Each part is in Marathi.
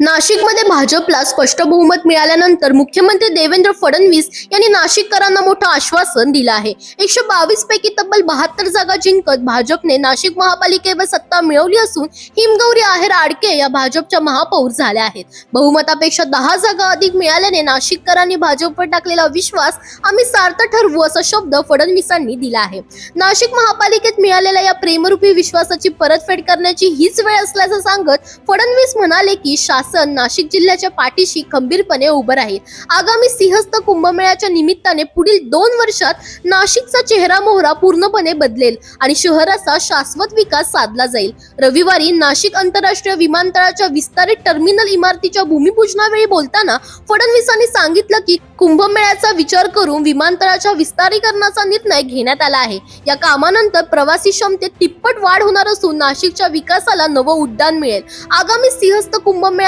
नाशिकमध्ये भाजपला स्पष्ट बहुमत मिळाल्यानंतर मुख्यमंत्री देवेंद्र फडणवीस यांनी नाशिककरांना मोठं आश्वासन दिलं आहे. एकशे बावीस पैकी तब्बल बहात्तर जागा जिंकत भाजपने नाशिक महापालिकेवर सत्ता मिळवली असून हिमगौरी आहेर आडके या भाजपच्या महापौर झाल्या आहेत. बहुमतापेक्षा दहा जागा अधिक मिळाल्याने नाशिककरांनी भाजपवर टाकलेला विश्वास आम्ही सार्थ ठरवू असा शब्द फडणवीसांनी दिला आहे. नाशिक महापालिकेत मिळालेल्या या प्रेमरूपी विश्वासाची परतफेड करण्याची हीच वेळ असल्याचं सांगत फडणवीस म्हणाले की शासन नाशिक जिल्ह्याच्या पाठीशी खंबीरपणे उभं राहील. आगामी सिंहस्थ कुंभमेळ्याच्या निमित्ताने पुढील दोन वर्षात नाशिकचा चेहरा मोहरा पूर्णपणे बदलेल आणि शहराचा शाश्वत विकास साधला जाईल. रविवारी नाशिक आंतरराष्ट्रीय विमानतळाच्या विस्तारित टर्मिनल इमारतीच्या भूमिपूजनावेळी बोलताना फडणवीसांनी सांगितलं की कुंभमेळ्याचा विचार करून विमानतळाच्या विस्तारीकरणाचा निर्णय घेण्यात आला आहे. या कामानंतर प्रवासी क्षमतेत तिप्पट वाढ होणार असून नाशिकच्या विकासाला नवं उड्डाण मिळेल. आगामी सिंहस्थ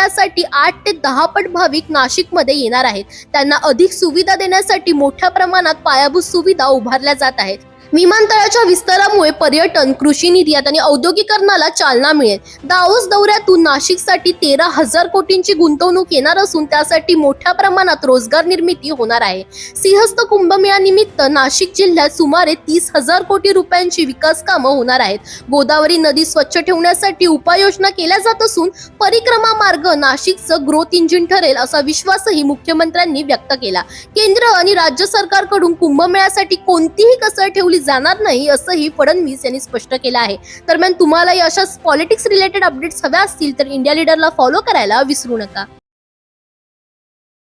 कुंभमेळ्यासाठी आठ ते दहा पट भाविक नाशिकमध्ये येणार आहेत. त्यांना अधिक सुविधा देण्यासाठी मोठ्या प्रमाणात पायाभूत सुविधा उभारल्या जात आहेत. विमानतळाच्या विस्तारामुळे पर्यटन कृषी निर्यात आणि औद्योगिकरणाला चालना मिळेल. दाओस दौऱ्यातून नाशिकसाठी तेरा हजार कोटींची गुंतवणूक येणार असून त्यासाठी मोठ्या प्रमाणात रोजगार निर्मिती होणार आहे. सिंहस्थ कुंभमेळ्यानिमित्त नाशिक जिल्ह्यात सुमारे तीस हजार कोटी रुपयांची विकास कामं होणार आहेत. गोदावरी नदी स्वच्छ ठेवण्यासाठी उपाययोजना केल्या जात असून परिक्रमा मार्ग नाशिकचं ग्रोथ इंजिन ठरेल असा विश्वासही मुख्यमंत्र्यांनी व्यक्त केला. केंद्र आणि राज्य सरकारकडून कुंभमेळ्यासाठी कोणतीही कसर ठेवली जाणार नाही असंही फडणवीस यांनी स्पष्ट केलं आहे. दरम्यान तुम्हालाही अशाच पॉलिटिक्स रिलेटेड अपडेट्स हव्या असतील तर इंडिया लीडरला फॉलो करायला विसरू नका.